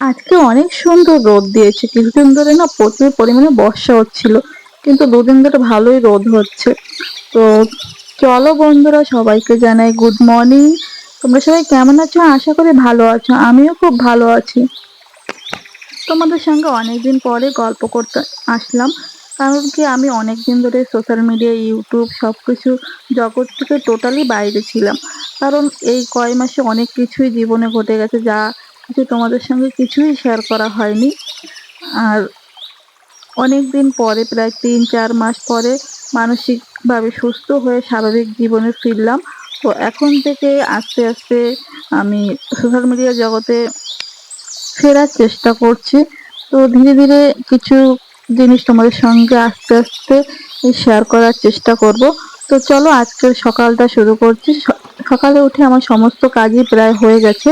আজকে অনেক সুন্দর রোদ দিয়েছে। কিছুদিন ধরে না প্রচুর পরিমাণে বর্ষা হচ্ছিল, কিন্তু দুদিন ধরে ভালোই রোদ হচ্ছে। তো চলো বন্ধুরা, সবাইকে জানাই গুড মর্নিং তোমরা সবাই কেমন আছো? আশা করি ভালো আছো। আমিও খুব ভালো আছি। তোমাদের সঙ্গে অনেকদিন পরে গল্প করতে আসলাম। কারণ কি, আমি অনেক দিন ধরে সোশ্যাল মিডিয়া ইউটিউব সব কিছু জগৎ থেকে টোটালি বাইরে ছিলাম। কারণ এই কয় মাসে অনেক কিছুই জীবনে ঘটে গেছে, যা কিছু তোমাদের সঙ্গে কিছুই শেয়ার করা হয়নি। আর অনেক দিন পরে, প্রায় তিন, চার মাস পরে মানসিকভাবে সুস্থ হয়ে স্বাভাবিক জীবনে ফিরলাম। তো এখন থেকে আস্তে আস্তে আমি সোশ্যাল মিডিয়া জগতে ফেরার চেষ্টা করছি। তো ধীরে ধীরে কিছু জিনিস তোমাদের সঙ্গে আস্তে আস্তে শেয়ার করার চেষ্টা করব। তো চলো আজকের সকালটা শুরু করছি। সকালে উঠে আমার সমস্ত কাজই প্রায় হয়ে গেছে।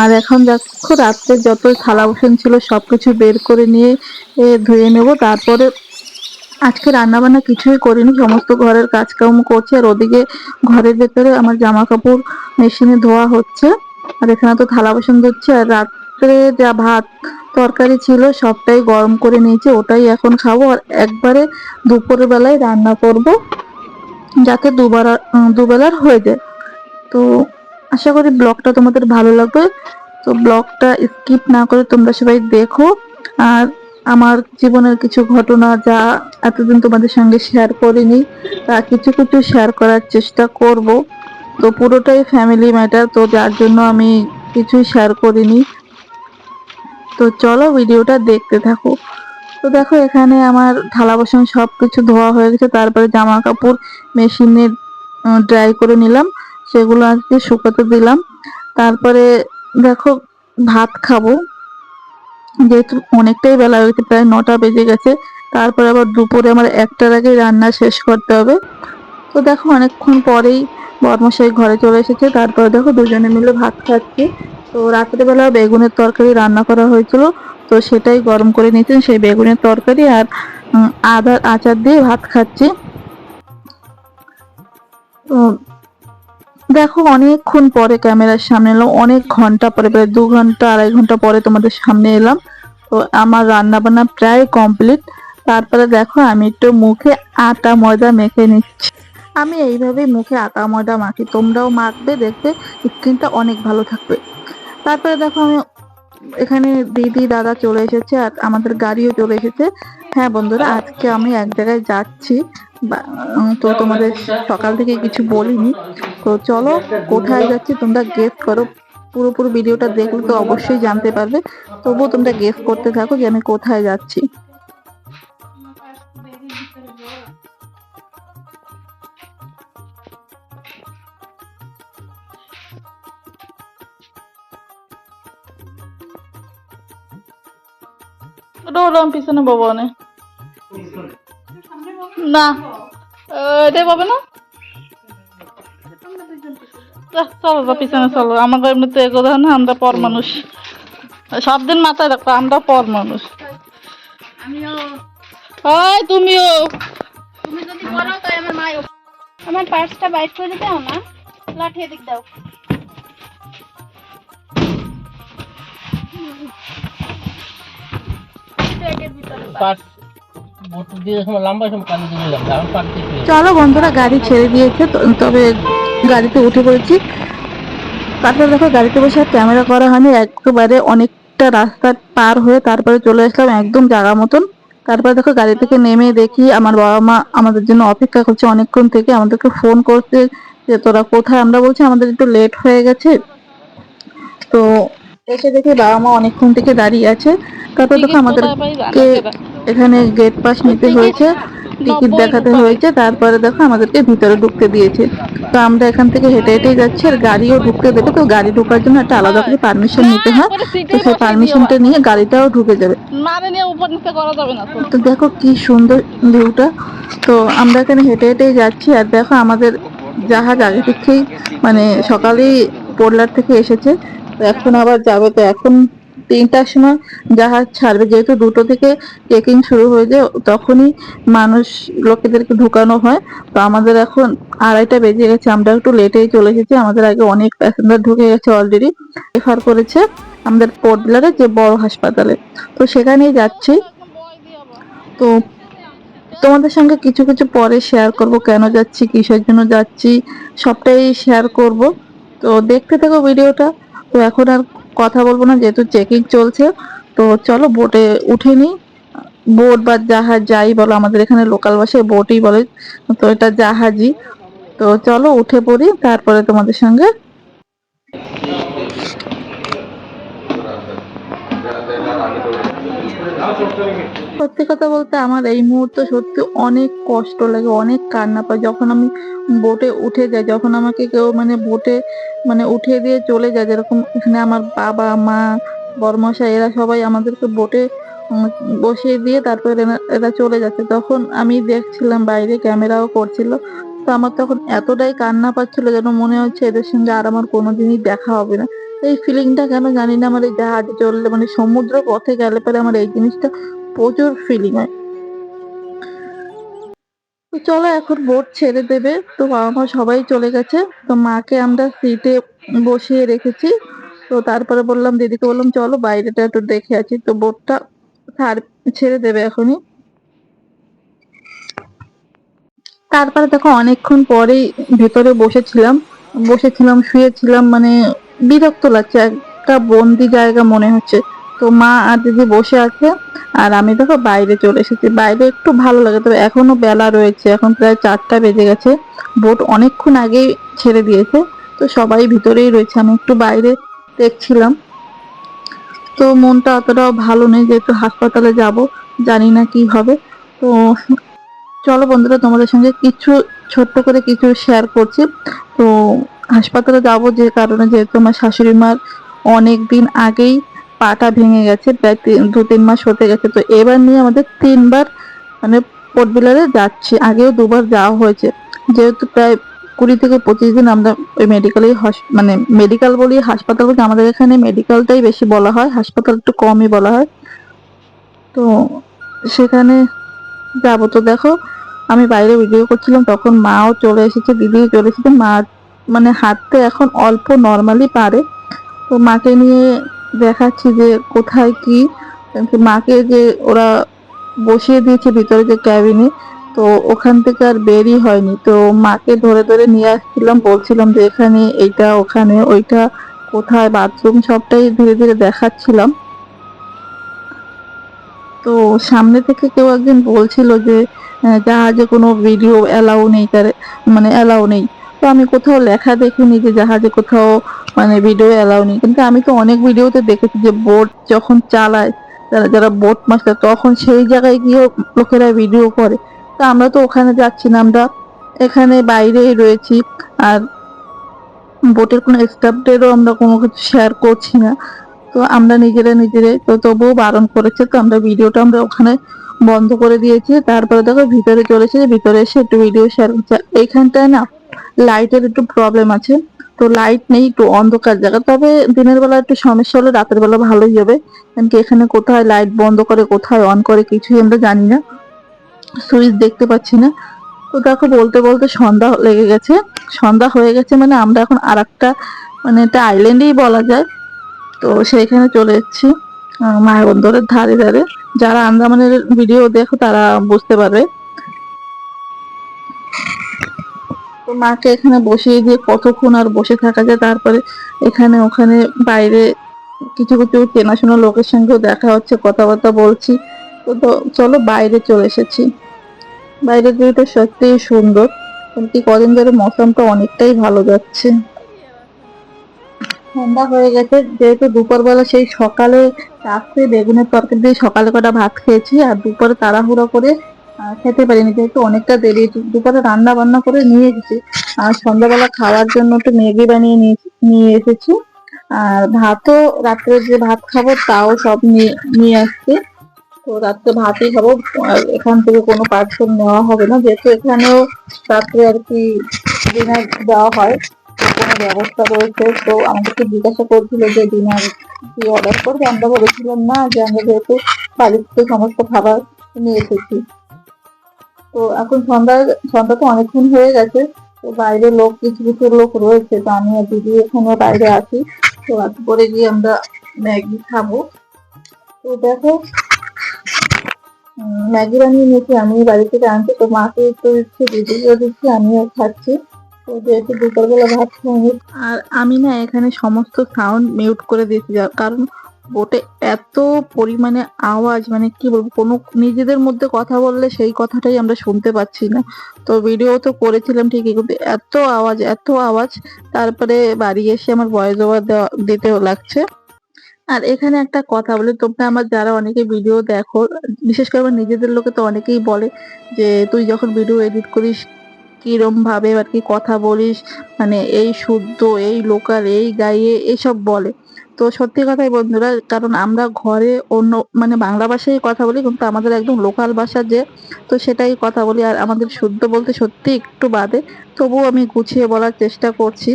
আর এখন দেখো রাত্রে যত থালা বাসন ছিল সব কিছু বের করে নিয়ে এ, ধুয়ে নেব। তারপরে আজকে রান্না বান্না কিছুই করিনি সমস্ত ঘরের কাজকর্ম করছি। আর ওদিকে ঘরের ভেতরে আমার জামা কাপড় মেশিনে ধোয়া হচ্ছে। আর এখানে তো থালা বাসন ধুচ্ছে। আর রাত্রে যা ভাত তরকারি ছিল সবটাই গরম করে নিয়েছি ওটাই এখন খাব। আর একবারে দুপুরবেলায় রান্না করব। যাতে দুবার দুবেলার হয়ে যায়। তো আশা করি ব্লগটা তোমাদের ভালো লাগবে। তো ব্লগটা স্কিপ না করে তোমরা সবাই দেখো। আর আমার জীবনের কিছু ঘটনা যা এতদিন তোমাদের সঙ্গে শেয়ার করিনি, তা কিছু কিছু শেয়ার করার চেষ্টা করব। তো পুরোটাই ফ্যামিলি ম্যাটার তো যার জন্য আমি কিছুই শেয়ার করিনি। তো চলো ভিডিওটা দেখতে থাকো। তো দেখো এখানে আমার থালা বাসন সব কিছু ধোয়া হয়ে গেছে। তারপরে জামা কাপড় মেশিনে ড্রাই করে নিলাম। সেগুলো আজকে শুকাতে দিলাম। তারপরে দেখো ভাত খাব। যেহেতু অনেকটাই বেলা হয়ে গেছে, প্রায় নটা বেজে গেছে। তারপরে আবার দুপুরে আমার একটার আগে রান্না শেষ করতে হবে। তো দেখো অনেকক্ষণ পরেই বর্মশাই ঘরে চলে এসেছে। তারপরে দেখো দুজনে মিলে ভাত খাচ্ছি। তো রাত্রেবেলা বেগুনের তরকারি রান্না করা হয়েছিল। তো সেটাই গরম করে নিয়েছেন সেই বেগুনের তরকারি আর উম, আদা আচার দিয়ে ভাত খাচ্ছি। দেখো অনেকক্ষণ পরে ক্যামেরার সামনে এলাম অনেক ঘণ্টা পরে প্রায় দু ঘণ্টা আড়াই ঘণ্টা পরে তোমাদের সামনে এলাম। তো আমার রান্না বান্না প্রায় কমপ্লিট। তারপরে দেখো আমি একটু মুখে আটা ময়দা মেখে নিচ্ছি। আমি এইভাবেই মুখে আটা ময়দা মাখি তোমরাও মাখবে দেখবে স্কিনটা অনেক ভালো থাকবে। তারপরে দেখো আমি এখানে দিদি, দাদা চলে এসেছে আর আমাদের গাড়িও চলে এসেছে। হ্যাঁ বন্ধুরা, আজকে আমি এক জায়গায় যাচ্ছি। তো তোমাদের সকাল থেকে কিছু বলিনি। তো চলো, কোথায় যাচ্ছি তোমরা গেস করো। পুরোপুরি ভিডিওটা দেখলে তো অবশ্যই জানতে পারবে। তবুও তোমরা গেস করতে থাকো যে আমি কোথায় যাচ্ছি। রোলাম পিছনে ভবনে না। এটাই পাবে না? চলো পিছনে চলো। আমাদের এমনিতে হয় না, আমরা পর মানুষ। সব দিন মাথায় রাখো, আমরা পর মানুষ। ওই তুমিও। তুমি যদি করো আমার পার্সটা বাইট করে দাও না লাঠি এদিক দাও। চলো বন্ধুরা, গাড়ি ছেড়ে দিয়েছে তবে গাড়িতে উঠে পড়েছি। তারপরে দেখো, গাড়িতে বসে আর ক্যামেরা করা হয়নি, একেবারে অনেকটা রাস্তা পার হয়ে তারপরে চলে আসলাম একদম জায়গা মতন। তারপরে দেখো, গাড়ি থেকে নেমে দেখি আমার বাবা মা আমাদের জন্য অপেক্ষা করছে অনেকক্ষণ থেকে, আমাদেরকে ফোন করছে যে, তোরা কোথায়? আমরা বলছি, আমাদের একটু লেট হয়ে গেছে। তো এসে দেখি বাবা মা অনেকক্ষণ থেকে দাঁড়িয়ে আছে। তারপর দেখো আমাদেরকে এখানে গেট পাস নিতে হয়েছে টিকিট দেখাতে হয়েছে তারপরে দেখো আমাদেরকে ভিতরে ঢুকতে দিয়েছে। তো আমরা এখান থেকে হেঁটে হেঁটে যাচ্ছি আর গাড়িও ঢুকতে দেবে তো গাড়ি ঢোকার জন্য একটা আলাদা করে পারমিশন নিতে হয়। তো সেই পারমিশনটা নিয়ে গাড়িটাও ঢুকে যাবে। তো। দেখো কি সুন্দর ভিউটা তো আমরা এখানে হেঁটে হেঁটেই যাচ্ছি আর দেখো আমাদের জাহাজ আগে থেকেই মানে সকালেই পোর্টলার থেকে এসেছে। এখন আবার যাবে তো এখন তিনটার সময় জাহাজ ছাড়বে। যেহেতু দুটো থেকে চেকিং শুরু হয়ে যায়, তখনই মানুষ লোকেদেরকে ঢুকানো হয়। তো আমাদের এখন আড়াইটা বেজে গেছে, আমরা একটু লেটেই চলে এসেছি। আমাদের আগে অনেক প্যাসেঞ্জার ঢুকে গেছে অলরেডি রেফার করেছে আমাদের পোর্টবিলারে যে বড় হাসপাতালে। তো সেখানেই যাচ্ছি। তো তোমাদের সঙ্গে কিছু কিছু পরে শেয়ার করব, কেন যাচ্ছি, কিসের জন্য যাচ্ছি, সবটাই শেয়ার করব। তো দেখতে থাকো ভিডিওটা তো এখন আর কথা বলব না, যেহেতু চেকিং চলছে, তো চলো বোটে উঠে নিই। বোট বা জাহাজ যাই বলো, আমাদের এখানে লোকাল ভাষায় বোটই বলে, তো এটা জাহাজই। তো চলো উঠে পড়ি, তারপরে তোমাদের সঙ্গে সত্যি কথা বলতে আমার এই মুহূর্তে সত্যি অনেক কষ্ট লাগে, অনেক কান্না পায়। যখন আমি বোটে উঠে যাই, যখন আমাকে কেউ মানে বোটে মানে উঠিয়ে দিয়ে চলে যায়, যেরকম এখানে আমার বাবা, মা বরমশা এরা সবাই আমাদেরকে বোটে বসিয়ে দিয়ে তারপরে এরা চলে যাচ্ছে। তখন আমি দেখছিলাম বাইরে ক্যামেরাও করছিল। তো আমার তখন এতটাই কান্না পাচ্ছিল যেন মনে হচ্ছে এদের সঙ্গে আর আমার কোনোদিনই দেখা হবে না। এই ফিলিংটা কেন জানি না, আমার এই জাহাজে চললে মানে সমুদ্র পথে গেলে পরে আমার এই জিনিসটা প্রচুর ফিলিং হয়। তো চলো এখন বোট ছেড়ে দেবে। তো বাবা মা সবাই চলে গেছে। তো মাকে আমরা সিটে বসিয়ে রেখেছি। তো তারপরে বললাম, দিদিকে বললাম, চলো বাইরেটা একটু দেখে আছি তো বোটটা ছাড় ছেড়ে দেবে এখনই। তারপরে দেখো, অনেকক্ষণ পরেই ভেতরে বসেছিলাম। বসেছিলাম, শুয়েছিলাম মানে বিরক্ত লাগছে। একটা বন্দি জায়গা মনে হচ্ছে। তো মা আর দিদি বসে আছে, আর আমি দেখো বাইরে চলে এসেছি। বাইরে একটু ভালো লাগে, তবে এখনও বেলা রয়েছে, এখন প্রায় চারটা বেজে গেছে। বোট অনেকক্ষণ আগেই ছেড়ে দিয়েছে, তো সবাই ভিতরেই রয়েছে। আমি একটু বাইরে দেখছিলাম। তো মনটা অতটাও ভালো নেই, যেহেতু হাসপাতালে যাব, জানি না কি হবে। তো চলো বন্ধুরা, তোমাদের সঙ্গে কিছু ছোট্ট করে কিছু শেয়ার করছি। তো হাসপাতালে যাব যে কারণে, যেহেতু আমার শাশুড়ি মার অনেক দিন আগেই পাটা ভেঙে গেছে, প্রায় দু, তিন মাস হতে গেছে। তো এবার নিয়ে আমাদের তিনবার মানে পোর্টবিলারে যাচ্ছি। আগেও দুবার যাওয়া হয়েছে। যেহেতু প্রায় কুড়ি থেকে পঁচিশ দিন আমরা ওই মেডিকেলেই মানে মেডিকেল বলি, হাসপাতাল বলতে আমাদের এখানে মেডিকেলটাই বেশি বলা হয়। হাসপাতাল একটু কমই বলা হয়। তো সেখানে যাব। তো দেখো, আমি বাইরে ভিডিও করছিলাম, তখন মাও চলে এসেছে দিদিও চলে এসেছে। মা মানে হাঁটতে এখন অল্প নর্মালি পারে। তো মাকে নিয়ে দেখাচ্ছি যে কোথায় কি মাকে যে ওরা বসিয়ে দিয়েছে ভিতরে যে ক্যাবিনে তো ওখান থেকে আর বেরই হয়নি। তো মাকে ধরে ধরে নিয়ে আসছিলাম বলছিলাম যে এখানে এইটা ওখানে ওইটা কোথায় বাথরুম সবটাই ধীরে ধীরে দেখাচ্ছিলাম। তো সামনে থেকে কেউ একজন বলছিল যে আহ, জাহাজে কোনো ভিডিও অ্যালাউ নেই তার মানে অ্যালাউ নেই। তো আমি কোথাও লেখা দেখিনি যে জাহাজে কোথাও মানে ভিডিও অ্যালাউ নেই। কিন্তু আমি তো অনেক ভিডিওতে দেখেছি যে বোট যখন চালায়, যারা যারা বোট মাস্টার তখন সেই জায়গায় গিয়েও লোকেরা ভিডিও করে। তো আমরা তো ওখানে যাচ্ছি না, আমরা এখানে বাইরেই রয়েছি। আর বোটের কোনো স্টাফদেরও আমরা কোনো কিছু শেয়ার করছি না। তো আমরা নিজেরা নিজেরাই, তো তবুও বারণ করেছে, তো আমরা ভিডিওটা আমরা ওখানে বন্ধ করে দিয়েছি। তারপরে দেখো ভিতরে চলেছে, ভিতরে এসে একটু ভিডিও শেয়ার করছে। এইখানটায় না লাইটের একটু প্রবলেম আছে। তো লাইট নেই, একটু অন্ধকার জায়গা। তবে দিনের বেলা একটু সমস্যা হলে রাতের বেলা ভালোই হবে। কারণ কি এখানে কোথায় লাইট বন্ধ করে, কোথায় অন করে কিছুই আমরা জানি না। সুইচ দেখতে পাচ্ছি না। তো দেখো বলতে বলতে সন্ধ্যা লেগে গেছে। সন্ধ্যা হয়ে গেছে মানে আমরা এখন আর একটা মানে এটা আইল্যান্ডেই বলা যায়। তো সেইখানে চলে এসেছি মায়াবন্দরের ধারে ধারে। যারা আন্দামানের ভিডিও দেখো তারা বুঝতে পারবে। তো মাকে এখানে বসিয়ে দিয়ে কতক্ষণ আর বসে থাকা যায়, তারপরে এখানে ওখানে বাইরে কিছু কিছু চেনাশোনা লোকের সঙ্গেও দেখা হচ্ছে, কথাবার্তা বলছি। তো তো চলো বাইরে চলে এসেছি। বাইরের ভিউটা সত্যিই সুন্দর কিন্তু কদিন ধরে মৌসুমটা অনেকটাই ভালো যাচ্ছে। ঠান্ডা হয়ে গেছে, যেহেতু দুপুরবেলা সেই সকালে রাত্রে বেগুনের তরকারি দিয়ে সকালে কটা ভাত খেয়েছি, আর দুপুরে তাড়াহুড়ো করে খেতে পারিনি, যেহেতু অনেকটা দেরি। দুপুরে রান্না বান্না করে নিয়ে এসেছি। আর সন্ধ্যাবেলা খাওয়ার জন্য একটু ম্যাগি বানিয়ে নিয়ে এসেছি। আর ভাতও, রাত্রে যে ভাত খাব তাও সব নিয়ে নিয়ে আসছি। তো রাত্রে ভাতই খাব। এখান থেকে কোনো পার্সেল নেওয়া হবে না। যেহেতু এখানেও রাত্রে আর কি ডিনার দেওয়া হয়, তো কোনো ব্যবস্থা রয়েছে। তো আমাদেরকে জিজ্ঞাসা করছিল যে ডিনার কি অর্ডার করবে। আমরা বলেছিলাম না যে আমরা যেহেতু বাড়ি থেকে সমস্ত খাবার নিয়ে এসেছি। তো এখন সন্ধ্যা সন্ধ্যা তো অনেকক্ষণ হয়ে গেছে, তো বাইরে লোক, কিছু কিছু লোক রয়েছে, তো আমি আর দিদি এখানে বাইরে আছি, তো রাত করে গিয়ে আমরা ম্যাগি খাব। তো দেখো ম্যাগি বানিয়ে নিয়েছি, আমি বাড়ি থেকে আনছি, তো মাকে একটু দিচ্ছি, দিদিকেও দিচ্ছি, আমিও খাচ্ছি। তো যেহেতু দুপুরবেলা ভাত খাইনি, আর আমি না এখানে সমস্ত সাউন্ড মিউট করে দিয়েছি কারণ বোটে এত পরিমাণে আওয়াজ মানে কি বলব, কোনো নিজেদের মধ্যে কথা বললে সেই কথাটাই আমরা শুনতে পাচ্ছি না। তো ভিডিও তো করেছিলাম ঠিকই, কিন্তু এত আওয়াজ এত আওয়াজ, তারপরে বাড়ি এসে আমার ভয়েস ওভার দিতেও লাগছে। আর এখানে একটা কথা বলে, তোমরা আমার যারা অনেকে ভিডিও দেখো, বিশেষ করে আমার নিজেদের লোকে তো অনেকেই বলে যে, তুই যখন ভিডিও এডিট করিস, কিরম ভাবে আর কি কথা বলিস? মানে এই শুদ্ধ, এই লোকাল, এই গাইয়ে এইসব বলে। তো সত্যি কথাই বন্ধুরা, কারণ আমরা ঘরে অন্য মানে বাংলা ভাষায় কথা বলি, কিন্তু আমাদের একদম লোকাল ভাষা যে, তো সেটাই কথা বলি। আর আমাদের শুদ্ধ বলতে সত্যি একটু বাদে তবুও আমি গুছিয়ে বলার চেষ্টা করছি।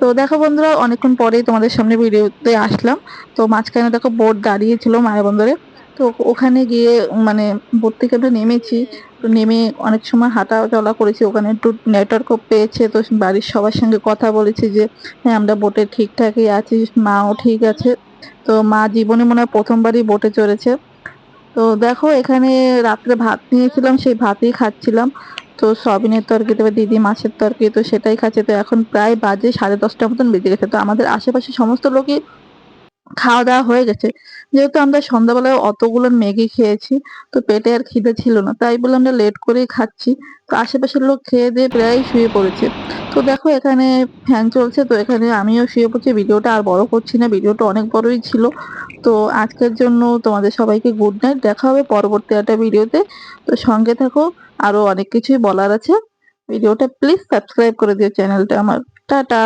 তো দেখো বন্ধুরা, অনেকক্ষণ পরেই তোমাদের সামনে ভিডিওতে আসলাম। তো মাঝখানে দেখো বোট দাঁড়িয়েছিল মায়াবন্দরে। তো ওখানে গিয়ে মানে বোট থেকে আমরা নেমেছি। নেমে অনেক সময় হাঁটা চলা করেছি, ওখানে একটু নেটওয়ার্কও পেয়েছে, তো বাড়ির সবার সঙ্গে কথা বলেছি যে হ্যাঁ আমরা বোটে ঠিকঠাকই আছি, মাও ঠিক আছে। তো মা জীবনে মনে হয় প্রথমবারই বোটে চড়েছে। তো দেখো, এখানে রাত্রে ভাত নিয়েছিলাম, সেই ভাতই খাচ্ছিলাম। তো সয়াবিনের তরকারি, তারপর দিদি মাছের তরকারি, তো সেটাই খাচ্ছে। তো এখন প্রায় বাজে সাড়ে দশটার মতন বেজে গেছে। তো আমাদের আশেপাশে সমস্ত লোকই খাওয়া দাওয়া হয়ে গেছে। যেহেতু আমরা সন্ধ্যাবেলায় অতগুলো ম্যাগি খেয়েছি, তো পেটে আর খিদে ছিল না, তাই বলে আমরা লেট করেই খাচ্ছি। তো আশেপাশের লোক খেয়ে দিয়ে প্রায় শুয়ে পড়েছে। তো দেখো এখানে ফ্যান চলছে, তো এখানে আমিও শুয়ে পড়ছি। ভিডিওটা আর বড় করছি না, ভিডিওটা অনেক বড়ই ছিল। তো আজকের জন্য তোমাদের সবাইকে গুড নাইট দেখা হবে পরবর্তী একটা ভিডিওতে। তো সঙ্গে থাকো, আরও অনেক কিছুই বলার আছে। ভিডিওটা প্লিজ সাবস্ক্রাইব করে দিও চ্যানেলটা আমার। টাটা!